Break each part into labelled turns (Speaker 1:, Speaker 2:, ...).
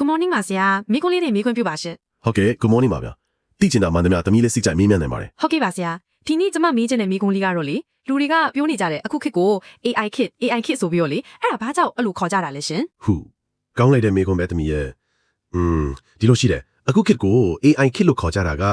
Speaker 1: Good morning ပါဆရာမိကွန်းလေးတွေမိခွန်းပြုပါရှင်
Speaker 2: ဟုတ်ကဲ့ good morning ပါဗျာတိကျင်တာမှန်သမျှသမီးလေးစိတ်ကြိုက်မေးမြန်းနိုင်ပါတယ်
Speaker 1: ဟုတ်ကဲ့ပါဆရာဒီနေ့ကျမမေးချင်တဲ့မိကွန်းလေးကတော့လေလူတွေကပြောနေကြတဲ့အခုခေတ်ကို AI kit AI kit ဆိုပြီးတော့လေအဲ့ဒါဘာကြောင့်အဲ့လိုခေါ်ကြတာလဲရှင်
Speaker 2: ဟုကောင်းလိုက်တဲ့မေခွန်းပဲသမီးရဲ့อืมဒီလိုရှိတယ်အခုခေတ်ကို AI ခေတ်လို့ခေါ်ကြတာက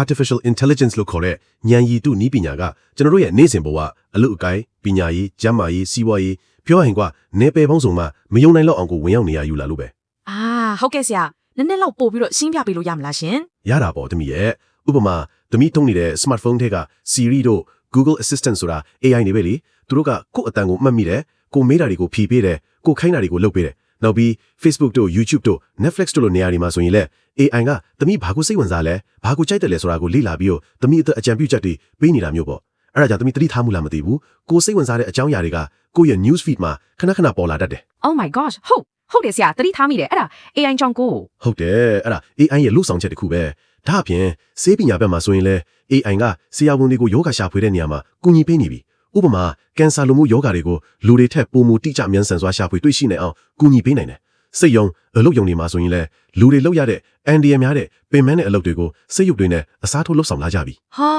Speaker 2: artificial intelligence လို့ခေါ်တဲ့ဉာဏ်ရည်တုနည်းပညာကကျွန်တော်တို့ရဲ့နေ့စဉ်ဘဝအလုပ်အကိုင်းပညာရေးကျန်းမာရေးစီးပွားရေးပြောရရင်ကနေပယ်ပေါင်းစုံမှာမယုံနိုင်တော့အောင်ကိုဝင်ရောက်နေရယူလာလို့ပဲ
Speaker 1: အာဟုတ်ကဲ့ဆရာနည်းနည်းလောက်ပို့ပြီးတော့ရှင်းပြပေးလို့ရမလားရှင်
Speaker 2: ရတာပေါ့သမီးရဲ့ဥပမာသမီးတုံးနေတဲ့ smartphone ထဲက Siri တို့ Google Assistant ဆိုတာ AI နေပဲလေသူတို့ကကိုယ့်အတန်ကိုမှတ်မိတယ်ကိုမေးတာတွေကိုဖြေပေးတယ်ကိုခိုင်းတာတွေကိုလုပ်ပေးတယ်နောက်ပြီး Facebook တို့ YouTube တို့ Netflix တို့လိုနေရာတွေမှာဆိုရင်လည်း AI ကသမီးဘာကိုစိတ်ဝင်စားလဲဘာကိုကြိုက်တယ်လဲဆိုတာကိုလေ့လာပြီးတော့သမီးအသက်အကြံပြုချက်တွေပေးနေတာမျိုးပေါ့အဲ့ဒါကြောင့်သမီးသတိထားမှုလားမသိဘူးကိုစိတ်ဝင်စားတဲ့အကြောင်းအရာတွေကကိုယ့်ရဲ့ news feed မှာခဏခဏပေါ်လာတတ်တယ်
Speaker 1: Oh my gosh ဟုတ် ဟုတ်တယ်ဆရာတတိထားမိတယ်အဲ့ဒါ AI ကြောင့်ကို
Speaker 2: ဟုတ်တယ်အဲ့ဒါ AI ရဲ့လို့ဆောင်ချက်တစ်ခုပဲဒါအပြင်စေးပညာဘက်မှာဆိုရင်လဲ AI ကဆရာဝန်တွေကိုယောဂရှာဖွေတဲ့နေရာမှာကူညီပေးနေပြီဥပမာကင်ဆာလိုမျိုးယောဂတွေကိုလူတွေထက်ပိုမိုတိကျမြန်ဆန်စွာရှာဖွေတွေ့ရှိနိုင်အောင်ကူညီပေးနိုင်တယ်စိတ်ယုံအလုပ်ယုံတွေမှာဆိုရင်လဲလူတွေလောက်ရတဲ့အန်ဒီယများတဲ့ပင်မနဲ့အလုပ်တွေကိုစိတ်ရုပ်တွေနဲ့အစားထိုးလှုပ်ဆောင်လာကြပြီ
Speaker 1: ဟာ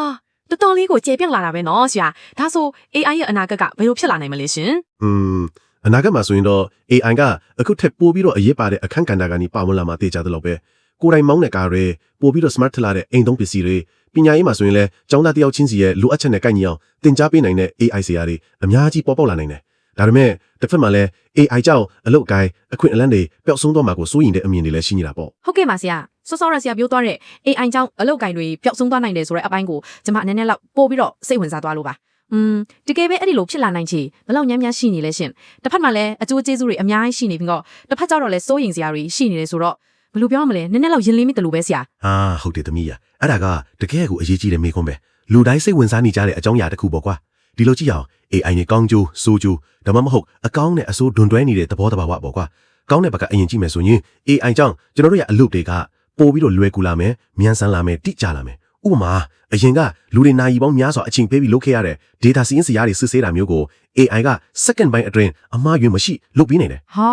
Speaker 1: တော်တော်လေးကိုကျေပြန့်လာတာပဲနော်ဆရာဒါဆို AI ရဲ့အနာဂတ်ကဘယ်လိုဖြစ်လာနိုင်မလဲရှင်
Speaker 2: อืม အနာဂတ်မှာဆိုရင်တော့ AI ကအခုထက်ပိုပြီးတော့အရေးပါတဲ့အခန်းကဏ္ဍကနေပါဝင်လာမှာသိကြတယ်လို့ပဲကိုယ်တိုင်မောင်းတဲ့ကားတွေပိုပြီးတော့ smart ထလာတဲ့အိမ်သုံးပစ္စည်းတွေပညာရေးမှာဆိုရင်လည်းကျောင်းသားတယောက်ချင်းစီရဲ့လိုအပ်ချက်နဲ့ကိုက်ညီအောင်သင်ကြားပေးနိုင်တဲ့ AI ဆရာတွေအများကြီးပေါ်ပေါက်လာနိုင်တယ်ဒါပေမဲ့တစ်ဖက်မှာလည်း AI ကြောင့်အလုတ်အကိုင်းအခွင့်အလမ်းတွေပျောက်ဆုံးသွားမှာကိုစိုးရိမ်တဲ့အမြင်တွေလည်းရှိနေတာပေါ့
Speaker 1: ဟုတ်ကဲ့ပါဆရာစောစောရဆရာပြောသွားတဲ့ AI ကြောင့်အလုပ်ကိုင်တွေပျောက်ဆုံးသွားနိုင်တယ်ဆိုတဲ့အပိုင်းကိုကျွန်မနည်းနည်းလောက်ပို့ပြီးတော့စိတ်ဝင်စားသွားလို့ပါ อืมတကယ်ပဲအဲ့ဒီလိုဖြစ်လာနိုင်ချေဘယ်လောက်ညံ့ညံ့ရှိနေလဲရှင်တစ်ဖက်မှာလည်းအကျိုးကျေးဇူးတွေအများကြီးရှိနေပြီးတော့တစ်ဖက်ကျတော့လည်းစိုးရိမ်စရာတွေရှိနေတယ်ဆိုတော့ဘယ်လိုပြောရမလဲနည်းနည်းလောက်ရင်လင်းမိတယ်လို့ပဲဆရာ
Speaker 2: ဟာဟုတ်တယ်သမီးရအဲ့ဒါကတကယ်ကိုအရေးကြီးတဲ့မေးခွန်းပဲလူတိုင်းစိတ်ဝင်စားနေကြတဲ့အကြောင်းအရာတစ်ခုပေါ့ကွာဒီလိုကြည့်အောင် AI နဲ့ကောင်းကျိုးဆိုးကျိုးဒါမှမဟုတ်အကောင်းနဲ့အဆိုးဒွန်တွဲနေတဲ့သဘောတဘာဝပေါ့ကွာကောင်းတဲ့ဘက်ကအရင်ကြည့်မယ်ဆိုရင် AI ကြောင့်ကျွန်တော်တို့ရဲ့အလုပ်တွေကပို့ပြီးတော့လွယ်ကူလာမယ်မြန်ဆန်လာမယ်တိကျလာမယ် ဥပမာအရင်ကလူတွေနာရီပေါင်းများစွာအချိန်ပေးပြီးလုပ်ခဲ့ရတဲ့ data စီးရင်စရာတွေစစ်ဆေးတာမျိုးကို AI က second ပိုင်းအတွင်းအမှားယွင်းမရှိလုပ်ပြီးနိုင်တယ်
Speaker 1: ဟာ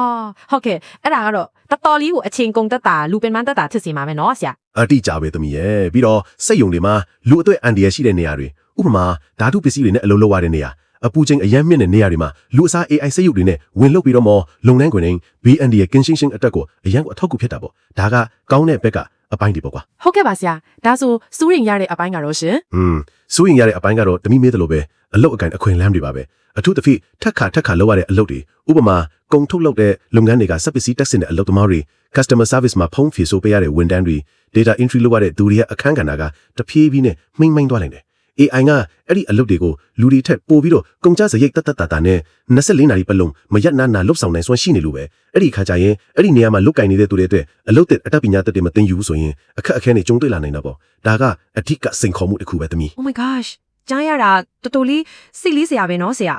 Speaker 1: ဟုတ်ကဲ့အဲ့ဒါကတော့တော်တော်လေးကိုအချိန်ကုန်တတ်တာလူပင်ပန်းတတ်တာဖြစ်စီမှာပဲနော်ဆရာ
Speaker 2: အတိကြပဲသမီးရဲ့ပြီးတော့စက်ယုံတွေမှာလူအသွေးအန်ဒီရရှိတဲ့နေရာတွေဥပမာဓာတုပစ္စည်းတွေနဲ့အလုပ်လုပ်ရတဲ့နေရာအပူချိန်အရမ်းမြင့်တဲ့နေရာတွေမှာလူအစား AI စက်ရုပ်တွေနဲ့ဝင်လုပြီးတော့မှလုပ်ငန်းခွင်တိုင်း BND ရဲ့ Kensington Attack ကိုအရန်ကိုအထောက်အကူဖြစ်တာပေါ့ဒါကကောင်းတဲ့ဘက်က အပိုင်းတွေပေါ့ကွာ
Speaker 1: ဟုတ်ကဲ့ပါဆရာဒါဆိုစူးရင်ရတဲ့အပိုင်းကတော့ရှင်
Speaker 2: อืมစိုးရင်ရတဲ့အပိုင်းကတော့တမိမေးတယ်လို့ပဲအလုတ်အကင်အခွင့်အလမ်းတွေပါပဲအထူးသဖြင့်ထက်ခါထက်ခါလောက်ရတဲ့အလုပ်တွေဥပမာကုန်ထုတ်လုပ်တဲ့လုပ်ငန်းတွေကစက်ပစ္စည်းတက်ဆင်တဲ့အလုပ်သမားတွေ customer service မှာဖုန်းဖြေဆိုပေးရတဲ့ဝန်ထမ်းတွေ data entry လုပ်ရတဲ့သူတွေရဲ့အခန်းကဏ္ဍကတဖြည်းဖြည်းနဲ့မှိမ့်မှိုင်းသွားနိုင်တယ် AI ကအဲ့ဒီအလုပ်တွေကိုလူတွေထက်ပိုပြီးတော့ကုန်ကြစရိတ်တတ်တတ်တာတာနဲ့24နာရီပတ်လုံးမရနာနာလှုပ်ဆောင်နိုင်စွမ်းရှိနေလို့ပဲအဲ့ဒီခါကျရင်အဲ့ဒီနေရာမှာလုတ်ကင်နေတဲ့သူတွေအတွက်အလုပ်တဲ့အတတ်ပညာတတ်တွေမသိယူဘူးဆိုရင်အခက်အခဲတွေကြုံတွေ့လာနိုင်တာပေါ့ဒါကအထက်ကစိန်ခေါ်မှုတစ်ခုပဲသမီး
Speaker 1: Oh my gosh ကြားရတာတော်တော်လေးစိတ်လေးစရာပဲနော်ဆရာ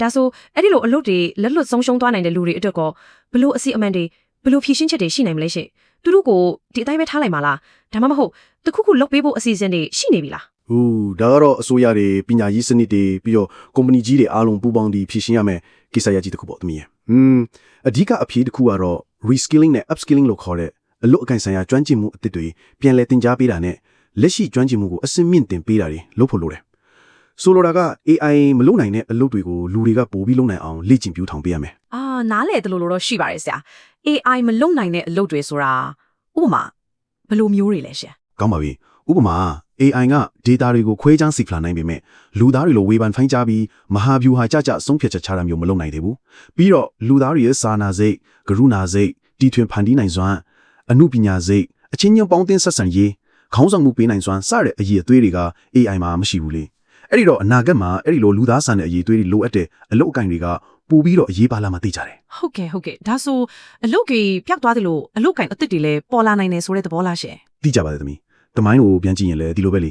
Speaker 1: ဒါဆိုအဲ့ဒီလိုအလုပ်တွေလက်လွတ်ဆုံးရှုံးသွားနိုင်တဲ့လူတွေအတွက်ကောဘလို့အစီအမံတွေဘလို့ဖြည့်ရှင်းချက်တွေရှိနိုင်မလဲရှင်သူတို့ကိုဒီအတိုင်းပဲထားလိုက်ပါလားဒါမှမဟုတ်တခုခုလုပ်ပေးဖို့အစီအစဉ်တွေရှိနေပြီလား
Speaker 3: ဟူဒါကတော့အစိုးရတွေပညာရေးစနစ်တွေပြီးတော့ကုမ္ပဏီကြီးတွေအားလုံးပူးပေါင်းပြီးဖြည့်ရှင်းရမယ်ကိစ္စရပ်ကြီးတစ်ခုပေါ့သမီးရဲ့อืมအဓိကအဖြေတစ်ခုကတော့ reskilling နဲ့ upskilling လို့ခေါ်တဲ့အလုပ်အကန့်ဆိုင်ရာကျွမ်းကျင်မှုအသစ်တွေပြန်လည်သင်ကြားပေးတာနဲ့လက်ရှိကျွမ်းကျင်မှုကိုအစင်းမြင့်တင်ပေးတာတွေလုပ်ဖို့လိုတယ်ဆိုလိုတာက AI မလုပ်နိုင်တဲ့အလုပ်တွေကိုလူတွေကပိုပြီးလုပ်နိုင်အောင်လေ့ကျင့်ပြထောင်ပေးရမယ်
Speaker 1: အာနားလေတယ်လို့တော့ရှိပါတယ်ဆရာ AI မလုံနိုင်တဲ့အလုပ်တွေဆိုတာဥပမာဘယ်လိုမျိုးတွေလဲရှင်
Speaker 3: ကောင်းပါပြီဥပမာ AI က data တွေကိုခွဲခြမ်းစီဖလာနိုင်ပေမဲ့လူသားတွေလိုဝေဖန်ဖိုင်းကြပြီးမဟာဗျူဟာကြကြဆုံးဖြတ်ချက်ချတာမျိုးမလုပ်နိုင်သေးဘူးပြီးတော့လူသားတွေရဲ့စာနာစိတ်ကရုဏာစိတ်တီထွင်ဖန်တီးနိုင်စွမ်းအမှုပညာစိတ်အချင်းချင်းပေါင်းသင်းဆက်ဆံရေးခေါင်းဆောင်မှုပေးနိုင်စွမ်းစတဲ့အရေးအသွေးတွေက AI မှာမရှိဘူးလေအဲ့ဒီတော့အနာဂတ်မှာအဲ့ဒီလိုလူသားဆန်တဲ့အရေးအသွေးတွေလိုအပ်တဲ့အလုပ်အကန့်တွေကပိုပြီးတော့အရေးပါလာမှသိကြတယ်
Speaker 1: ဟုတ်ကဲ့ဟုတ်ကဲ့ဒါဆိုအလုပ်ကြီးပျောက်သွားတယ်လို့အလုပ်ကင်အစ်စ်တွေလည်းပေါ်လာနိုင်တယ်ဆိုတဲ့သဘောလားရှင်
Speaker 3: သိကြပါတယ်သမီး တမိုင်းကိုပြန်ကြည့်ရင်လည်းဒီလိုပဲလေ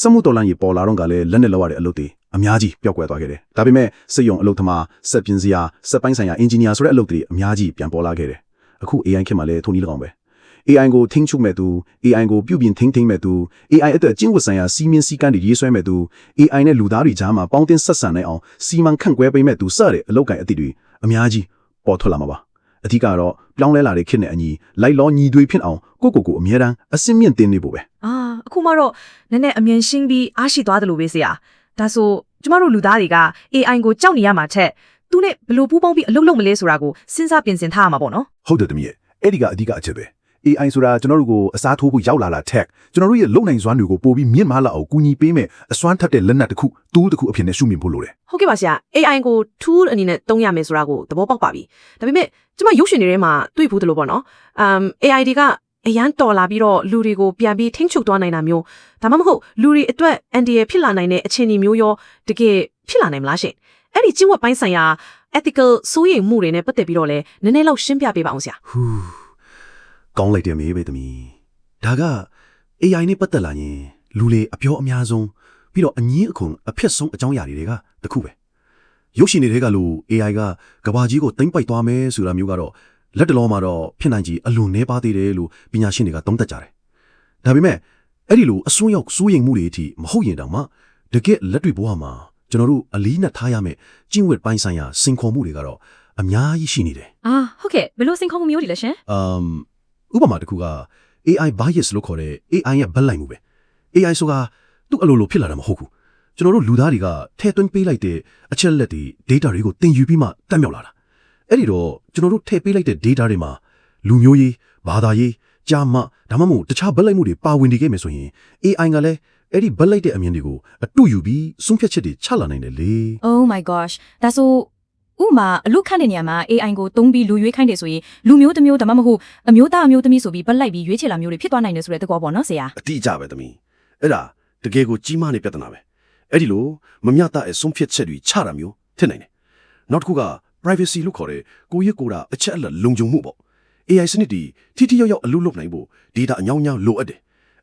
Speaker 3: စက်မှုတော်လန်ရေပေါ်လာတော့ကလည်းလက်နဲ့လောက်ရတဲ့အလုပ်တွေအများကြီးပျောက်ကွယ်သွားခဲ့တယ်ဒါပေမဲ့စစ်ရုံအလုပ်သမားစက်ပြင်စရာစက်ပိုင်းဆိုင်ရာအင်ဂျင်နီယာဆိုတဲ့အလုပ်တွေအများကြီးပြန်ပေါ်လာခဲ့တယ်အခု AI ခေတ်မှာလည်းထိုနည်း၎င်းပဲ AI ကိုထိန်းချုပ်မဲ့သူ AI ကိုပြုပြင်ထိန်းသိမ်းမဲ့သူ AI အတွက်ကျင့်ဝတ်ဆိုင်ရာစီမင်းစည်းကမ်းတွေရေးဆွဲမဲ့သူ AI နဲ့လူသားတွေကြားမှာပေါင်းတင်ဆက်ဆံနိုင်အောင်စီမံခန့်ခွဲပေးမဲ့သူစတဲ့အလုပ်ကိုင်အသစ်တွေအများကြီးပေါ်ထွက်လာမှာပါ အထူးကတော့ပြောင်းလဲလာတဲ့ခေတ်နဲ့အညီလိုက်လောညီသွေးဖြစ်အောင်ကိုယ့်ကိုယ်ကိုအမြဲတမ်းအစင်းမြင့်တင်နေဖို့ပဲ
Speaker 1: အာအခုမှတော့နည်းနည်းအမြင်ရှင်းပြီးအားရှိသွားတယ်လို့ပဲဆရာဒါဆိုကျမတို့လူသားတွေက AI ကိုကြောက်နေရမှာချက်သူနဲ့ဘယ်လို့ပူးပေါင်းပြီးအလုပ်လုပ်မလဲဆိုတာကိုစဉ်းစားပြင်ဆင်ထားရမှာပေါ့နော်
Speaker 4: ဟုတ်တယ်တမီးရဲ့အဲ့ဒီကအဓိကအချက်ပဲ AI ဆိုတာကျွန်တော်တို့ကိုအစားထိုးဖို့ရောက်လာတာ tech ကျွန်တော်တို့ရဲ့လုံနိုင်စွမ်းတွေကိုပို့ပြီးမြင့်မားလာအောင်ကူညီပေးမယ်အစွမ်းထက်တဲ့လက်နက်တစ်ခုတူးတစ်ခုအဖြစ်နဲ့ရှုမြင်ဖို့လိုတယ်
Speaker 1: ဟုတ်ကဲ့ပါဆရာ AI ကို tool အနေနဲ့သုံးရမယ်ဆိုတာကိုသဘောပေါက်ပါပြီဒါပေမဲ့ကျမရုပ်ရှင်တွေထဲမှာတွေ့ဘူးတယ်လို့ပေါ့နော်အမ် AI တွေကအရန်တော်လာပြီးတော့လူတွေကိုပြန်ပြီးထိန်းချုပ်သွားနိုင်တာမျိုးဒါမှမဟုတ်လူတွေအတွက်အန်တီရဖြစ်လာနိုင်တဲ့အခြေအနေမျိုးရောတကယ်ဖြစ်လာနိုင်မလားရှင်အဲ့ဒီကျင့်ဝတ်ပိုင်းဆိုင်ရာ ethical စိုးရိမ်မှုတွေနဲ့ပတ်သက်ပြီးတော့လည်းနည်းနည်းလောက်ရှင်းပြပေးပါအောင်ဆရာ
Speaker 3: ဟူး ကောင်းလိုက်တယ်မေးပဲတမီးဒါက AI နဲ့ပတ်သက်လာရင်လူလေအပြောအများဆုံးပြီးတော့အငင်းအခုန်အဖြစ်ဆုံးအကြောင်းအရာတွေကတခုပဲရုပ်ရှင်တွေကလို့ AI ကကဘာကြီးကိုတိမ့်ပိုက်သွားမယ်ဆိုတာမျိုးကတော့လက်တလောမှာတော့ဖြစ်နိုင်ကြီးအလွန်နှဲပါသေးတယ်လို့ပညာရှင်တွေကသုံးသပ်ကြတယ်ဒါပေမဲ့အဲ့ဒီလိုအစွန်းရောက်စိုးရိမ်မှုတွေအထိမဟုတ်ရင်တောင်မှတကယ်လက်တွေ့ဘဝမှာကျွန်တော်တို့အလေးနဲ့ထားရမယ့်ကျင့်ဝတ်ပိုင်းဆိုင်ရာစင်ခေါ်မှုတွေကတော့အများကြီးရှိနေတယ်
Speaker 1: အာဟုတ်ကဲ့ဘယ်လိုစင်ခေါ်မှုမျိုးတွေလဲရှင်
Speaker 3: အမ် ဥပမာတစ်ခုက AI bias လို့ခေါ်တဲ့ AI ရဲ့ဗက်လိုက်မှုပဲ AI ဆိုတာသူ့အလိုလိုဖြစ်လာတာမဟုတ်ဘူးကျွန်တော်တို့လူသားတွေကထဲသွင်းပေးလိုက်တဲ့အချက်လက်တွေ data တွေကိုတင်ယူပြီးမှတက်မြောက်လာတာအဲ့ဒီတော့ကျွန်တော်တို့ထည့်ပေးလိုက်တဲ့ data တွေမှာလူမျိုးရေးဘာသာရေးကြာမဒါမှမဟုတ်တခြားဗက်လိုက်မှုတွေပါဝင်နေခဲ့မယ်ဆိုရင် AI ကလည်းအဲ့ဒီဗက်လိုက်တဲ့အမြင်တွေကိုအတူယူပြီးဆုံးဖြတ်ချက်တွေချလာနိုင်တယ်လေ
Speaker 5: Oh my gosh ဒါဆို ဥမာအလုခန့်တဲ့နေရာမှာ AI ကိုသုံးပြီးလူရွေးခိုင်းတယ်ဆိုရင်လူမျိုးတစ်မျိုးဒါမှမဟုတ်အမျိုးသားအမျိုးသမီးဆိုပြီးပတ်လိုက်ပြီးရွေးချယ်လာမျိုးတွေဖြစ်သွားနိုင်တယ်ဆိုတဲ့သဘောပေါ့နော်ဆရာ
Speaker 3: အတိအကျပဲသမီးအဲ့ဒါတကယ်ကိုကြီးမားနေပြဿနာပဲအဲ့ဒီလိုမမျှတတဲ့ဆုံးဖြတ်ချက်တွေချတာမျိုးဖြစ်နိုင်တယ်နောက်တစ်ခုက privacy လို့ခေါ်တဲ့ကိုယ့်ရဲ့ကိုယ်တာအချက်အလက်လုံခြုံမှုပေါ့ AI စနစ်တွေထိထိရောက်ရောက်အလုပ်လုပ်နိုင်ဖို့ data အညောင်းညောင်းလိုအပ်တယ်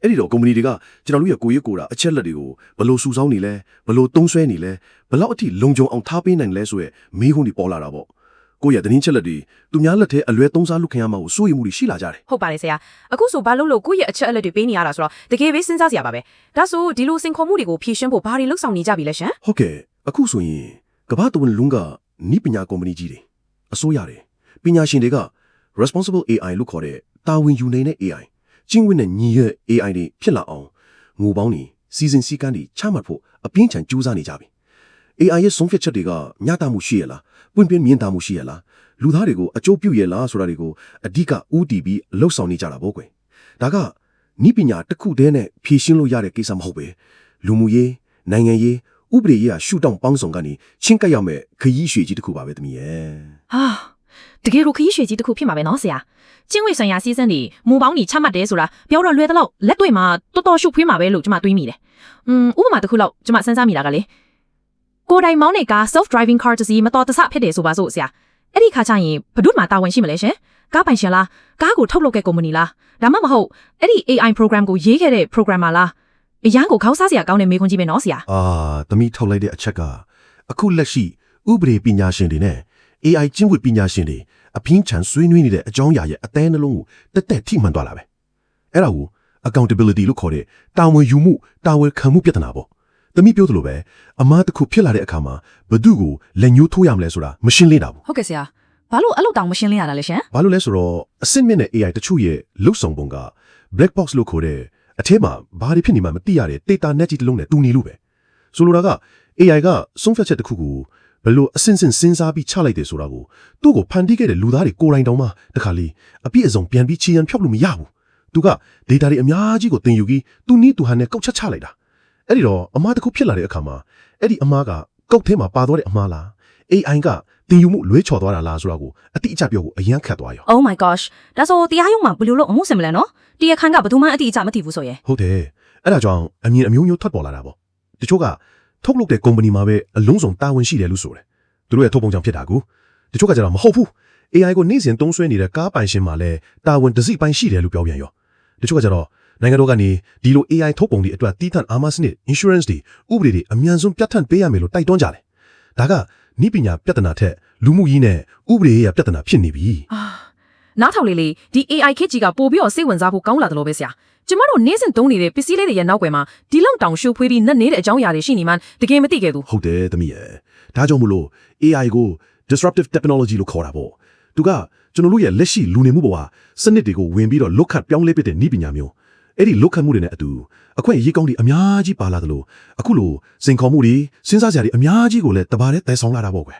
Speaker 3: အဲ့ဒီတော့ကုမ္ပဏီတွေကကျွန်တော်တို့ရဲ့ကိုယ့်ရဲ့ကိုယ်တာအချက်အလက်တွေကိုဘယ်လိုစုဆောင်းနေလဲဘယ်လိုသုံးစွဲနေလဲဘယ်လောက်အထိလုံခြုံအောင်ထားပေးနိုင်လဲဆိုရယ်မေးခွန်းတွေပေါ်လာတာပေါ့ကိုယ့်ရဲ့သတင်းချက်လက်တွေသူများလက်ထဲအလွဲသုံးစားလုပ်ခင်ရမှာကိုစိုးရိမ်မှုတွေရှိလာကြတယ်
Speaker 1: ဟုတ်ပါတယ်ဆရာအခုဆိုဘာလို့လို့ကိုယ့်ရဲ့အချက်အလက်တွေပေးနေရတာဆိုတော့တကယ်ပဲစဉ်းစားစရာပါပဲဒါဆိုဒီလိုစင်ခေါ်မှုတွေကိုဖြေရှင်းဖို့ဘာတွေလှုပ်ဆောင်နေကြပြီလဲရှင်
Speaker 3: ဟုတ်ကဲ့အခုဆိုရင်ကမ္ဘာတဝန်လုံးကနိပညာကုမ္ပဏီကြီးတွေအစိုးရတယ်ပညာရှင်တွေက responsible AI လို့ခေါ်တဲ့တာဝန်ယူနေတဲ့ AI ကျင့်ဝတ်နဲ့ညီရဲ့ AI တွေဖြစ်လာအောင်ငိုပေါင်းနေစီစဉ်စည်းကမ်းတွေချမှတ်ဖို့အပြင်းထန်ကြိုးစားနေကြပြီ AI ရဲ့ဆုံးဖြတ်ချက်တွေကညတာမှုရှိရလားပွင့်ပြင်းမြင်တာမှုရှိရလားလူသားတွေကိုအကျိုးပြုရလားဆိုတာတွေကိုအဓိကဥတီပြီးလှုပ်ဆောင်နေကြတာပေါ့ကွယ်ဒါကနိပညာတစ်ခုတည်းနဲ့ဖြည့်ရှင်းလို့ရတဲ့ကိစ္စမဟုတ်ပဲလူမှုရေးနိုင်ငံရေးဥပဒေရေးရှုထောင့်ပေါင်းစုံကနေချင်းကပ်ရောက်မဲ့ခရီးရွှေကြီးတစ်ခုပါပဲတမီးရဲ့
Speaker 1: ဟာ တကယ်လို့ခရီးရွှေကြီးတစ်ခုဖြစ်မှာပဲနော်ဆရာကျင့်ဝတ်ဆိုင်ရာစီးစံတွေမူပေါင်းတွေချမှတ်တယ်ဆိုတာပြောတော့လွယ်တော့လက်တွေ့မှာတော်တော်ရှုပ်ဖွေးမှာပဲလို့ကျွန်မတွေးမိတယ်อืมဥပမာတစ်ခုလောက်ကျွန်မစဉ်းစားမိတာကလေကိုယ်တိုင်မောင်းနေကား self driving car တစ်စီးမတော်တဆဖြစ်တယ်ဆိုပါစို့ဆရာအဲ့ဒီခါကျရင်ဘယ်သူမှတာဝန်ရှိမလဲရှင်ကားပိုင်ရှင်လားကားကိုထုတ်လုပ်တဲ့ကုမ္ပဏီလားဒါမှမဟုတ်အဲ့ဒီ AI program ကိုရေးခဲ့တဲ့ programmer လားအရန်ကိုခေါင်းစားစရာကောင်းတဲ့မေးခွန်းကြီးပဲနော်ဆရာ
Speaker 2: အာသမီးထုတ်လိုက်တဲ့အချက်ကအခုလက်ရှိဥပဒေပညာရှင်တွေနဲ့ AI ကျင့်ဝတ်ပညာရှင်တွေအပြင်းချန်ဆွေးနွေးနေတဲ့အကြောင်းအရာရဲ့အသေးနှလုံးကိုတက်တက်ထိမှန်သွားလာပဲအဲ့ဒါကို accountability လို့ခေါ်တဲ့တာဝန်ယူမှုတာဝန်ခံမှုပြဿနာပေါ့သမီးပြောသလိုပဲအမားတစ်ခုဖြစ်လာတဲ့အခါမှာဘသူ့ကိုလက်ညှိုးထိုးရမလဲဆိုတာမရှင်းလင်းတာဘူး
Speaker 6: ဟုတ်ကဲ့ဆရာဘာလို့အဲ့လိုတောင်မရှင်းလင်းရတာလဲရှင်
Speaker 2: ဘာလို့လဲဆိုတော့အစစ်မြင့်တဲ့ AI တချို့ရဲ့လုတ်ဆောင်ပုံက black box လို့ခေါ်တဲ့အထဲမှာဘာတွေဖြစ်နေမှမသိရတဲ့ data net ကြီးတစ်လုံးနဲ့တူနေလို့ပဲဆိုလိုတာက AI ကဆုံးဖြတ်ချက်တစ်ခုကို ဘယ်လို့အစင်စင်စဉ်းစားပြီးချလိုက်တယ်ဆိုတာကိုသူ့ကိုဖန်တီးခဲ့တဲ့လူသားတွေကိုယ်တိုင်တောင်မှတခါလေအပြည့်အစုံပြန်ပြီးချီရန်ဖြောက်လို့မရဘူးသူက data တွေအများကြီးကိုတင်ယူပြီးသူနီးသူဟန်နဲ့ကောက်ချက်ချလိုက်တာအဲ့ဒီတော့အမားတစ်ခုဖြစ်လာတဲ့အခါမှာအဲ့ဒီအမားကကောက်ထဲမှာပါသွားတဲ့အမားလား AI ကတင်ယူမှုလွဲချော်သွားတာလားဆိုတာကိုအတိအကျပြောဖို့အရန်ခတ်သွားရော
Speaker 5: Oh my gosh ဒါဆိုတရားရုံးမှာဘယ်လိုလုပ်အမှုဆင်မလဲနော်တရားခန့်ကဘယ်သူမှအတိအကျမသိဘူးဆိုရင်
Speaker 2: ဟုတ်တယ်အဲ့ဒါကြောင့်အမြင်အမျိုးမျိုးထွက်ပေါ်လာတာပေါ့တချို့က ထုတ်လုပ်တဲ့ကုမ္ပဏီမှာပဲအလုံးစုံတာဝန်ရှိတယ်လို့ဆိုတယ်သူတို့ရဲ့ထုတ်ပုံကြောင့်ဖြစ်တာကူတချို့ကကြတော့မဟုတ်ဘူး AI ကိုနေ့စဉ်သုံးစွဲနေတဲ့ကားပိုင်ရှင်မှာလည်းတာဝန်တစ်စိပိုင်းရှိတယ်လို့ပြောပြန်ရောတချို့ကကြတော့နိုင်ငံတော်ကနေဒီလို AI ထုတ်ပုံတွေအတွက်တီးထန်အာမစနစ် insurance တွေဥပဒေတွေအမြန်ဆုံးပြတ်ထန်ပေးရမယ်လို့တိုက်တွန်းကြတယ်ဒါကနိပညာပြဿနာထက်လူမှုရေးနဲ့ဥပဒေရေးရပြဿနာဖြစ်နေပြီ
Speaker 1: အာ နားထောင်လေးလေးဒီ AI ခက်ကြီးကပို့ပြီးတော့စိတ်ဝင်စားဖို့ကောင်းလာတယ်လို့ပဲဆရာကျမတို့နေ့စဉ်သုံးနေတဲ့ပစ္စည်းလေးတွေရဲ့နောက်ွယ်မှာဒီလောက်တောင်ရှုပ်ဖွေးပြီးနှက်နေတဲ့အကြောင်းအရာတွေရှိနေမှန်းတကယ်မသိခဲ့ဘူး
Speaker 2: ဟုတ်တယ်သမီးရဲ့ဒါကြောင့်မလို့ AI ကို disruptive technology လို့ခေါ်တာပေါ့သူကကျွန်တော်တို့ရဲ့လက်ရှိလူနေမှုဘဝစနစ်တွေကိုဝင်ပြီးတော့လုတ်ခတ်ပြောင်းလဲပစ်တဲ့ဤပညာမျိုးအဲ့ဒီလုတ်ခတ်မှုတွေနဲ့အတူအခွင့်အရေးကောင်းတွေအများကြီးပါလာသလိုအခုလိုစိန်ခေါ်မှုတွေစဉ်းစားစရာတွေအများကြီးကိုလည်းတပါးတည်းတည်ဆောင်လာတာပေါ့ကွယ်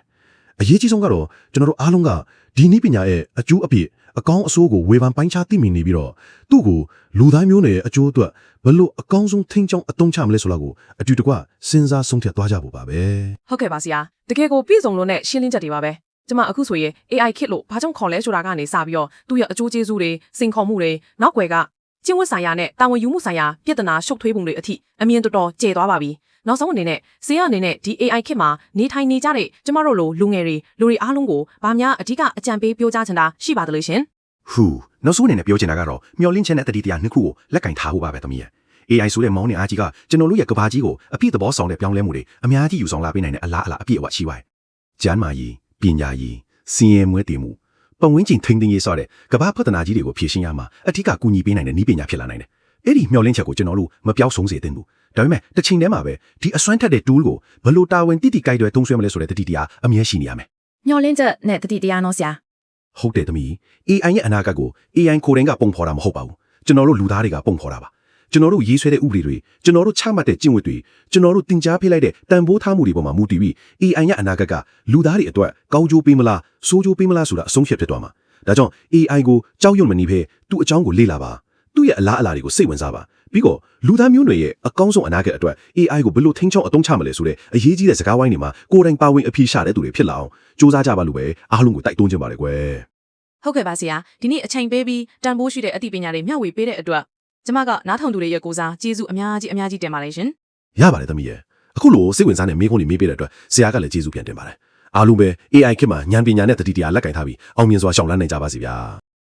Speaker 2: အရေးကြီးဆုံးကတော့ကျွန်တော်တို့အားလုံးကဒီဤပညာရဲ့အကျိုးအပြည့် အကောင်းအဆိုးကိုဝေဖန်ပိုင်းခြားသိမြင်နေပြီးတော့သူ့ကိုလူသားမျိုးနွယ်ရဲ့အကျိုးအတွက်ဘယ်လို့အကောင်းဆုံးထိန်းချောင်းအသုံးချမလဲဆိုတာကိုအတူတကွစဉ်းစားဆုံးဖြတ်သွားကြဖို့ပါပဲ
Speaker 1: ဟုတ်ကဲ့ပါဆရာတကယ်ကိုပြည့်စုံလို့နဲ့ရှင်းလင်းချက်တွေပါပဲကျမအခုဆိုရင် AI ခစ်လို့ဘာကြောင့်ခေါ်လဲဆိုတာကနေစပြီးတော့သူ့ရဲ့အကျိုးကျေးဇူးတွေစိန်ခေါ်မှုတွေနောက်ွယ်ကကျင့်ဝတ်ဆိုင်ရာနဲ့တာဝန်ယူမှုဆိုင်ရာပြဿနာရှုပ်ထွေးပုံတွေအထိအမြင်တော်တော်ကျယ်သွားပါပြီ နောက်ဆုံးအနေနဲ့ဆရာအနေနဲ့ဒီ AI ခစ်မှာနေထိုင်နေကြတဲ့ကျမတို့လိုလူငယ်တွေလူတွေအားလုံးကိုဗာများအဓိကအကြံပေးပြောကြားချင်တာရှိပါသလဲရှင်
Speaker 3: ဟူနောက်ဆုံးအနေနဲ့ပြောချင်တာကတော့မျောလင်းချက်နဲ့တတိတရားနှစ်ခုကိုလက်ကင်ထားဖို့ပါပဲသမီးရဲ့ AI ဆိုတဲ့မောင်းနဲ့အားကြီးကကျွန်တော်တို့ရဲ့ကဘာကြီးကိုအပြည့်သဘောဆောင်တဲ့ပြောင်းလဲမှုတွေအများကြီးယူဆောင်လာပေးနိုင်တဲ့အလားအလာအပြည့်အဝရှိပါတယ်။ကျမ်းမာရေးပညာရေးစီရင်မွေးတည်မှုပတ်ဝန်းကျင်ထိန်းသိမ်းရေးဆိုတဲ့ကဘာဖတ်တနာကြီးတွေကိုဖြည့်ရှင်းရမှာအထူးကကူညီပေးနိုင်တဲ့နည်းပညာဖြစ်လာနိုင်တယ်။ အဲ့ဒီမျောလင်းချက်ကိုကျွန်တော်တို့မပြောက်ဆုံးစေသင့်ဘူး။ဒါပေမဲ့တစ်ချိန်တည်းမှာပဲဒီအစွမ်းထက်တဲ့ tool ကိုဘယ်လိုတာဝန်တိတိကြိုက်တွေသုံးဆွဲမလဲဆိုတဲ့တတိတရားအမြဲရှိနေရမယ်
Speaker 7: မျောလင်းချက်နဲ့တတိတရားနော်ဆရာ
Speaker 3: ဟုတ်တယ်သမီး AI ရဲ့အနာဂတ်ကို AI ကိုယ်တိုင်ကပုံဖော်တာမဟုတ်ပါဘူးကျွန်တော်တို့လူသားတွေကပုံဖော်တာပါကျွန်တော်တို့ရေးဆွဲတဲ့ဥပဒေတွေကျွန်တော်တို့ချမှတ်တဲ့ကျင့်ဝတ်တွေကျွန်တော်တို့တင် जा ပေးလိုက်တဲ့တန်ဖိုးထားမှုတွေပေါ်မှာမူတည်ပြီး AI ရဲ့အနာဂတ်ကလူသားတွေအတွက်ကောင်းကျိုးပေးမလားဆိုးကျိုးပေးမလားဆိုတာအဆုံးဖြတ်ဖြစ်သွားမှာဒါကြောင့် AI ကိုကြောက်ရွံ့မနေဘဲသူ့အကြောင်းကိုလေ့လာပါ သူ့ရဲ့အလားအလာတွေကိုစိတ်ဝင်စားပါပြီးတော့လူသားမျိုးနွယ်ရဲ့အကောင်းဆုံးအနာဂတ်အတွက် AI ကိုဘယ်လိုထိန်းချောင်းအသုံးချမလဲဆိုတဲ့အရေးကြီးတဲ့စကားဝိုင်းတွေမှာကိုယ်တိုင်ပါဝင်အပြေရှာတဲ့သူတွေဖြစ်လာအောင်စူးစမ်းကြပါလို့ပဲအားလုံးကိုတိုက်တွန်းချင်ပါတယ်ကွယ်
Speaker 1: ဟုတ်ကဲ့ပါဆရာဒီနေ့အချိန်ပေးပြီးတန်ဖိုးရှိတဲ့အသိပညာတွေမျှဝေပေးတဲ့အတွက်ကျမကနားထောင်သူတွေရဲ့ကိုစားကျေးဇူးအများကြီးအများကြီးတင်ပါတယ်ရှင်
Speaker 2: ရပါတယ်သမီးရဲ့အခုလိုစိတ်ဝင်စားတဲ့မိခွန်းတွေမေးပေးတဲ့အတွက်ဆရာကလည်းကျေးဇူးပြန်တင်ပါတယ်အားလုံးပဲ AI ခေတ်မှာဉာဏ်ပညာနဲ့တတိတရားလက်ကင်ထားပြီးအောင်မြင်စွာရှောင်လန်းနိုင်ကြပါစေဗျာ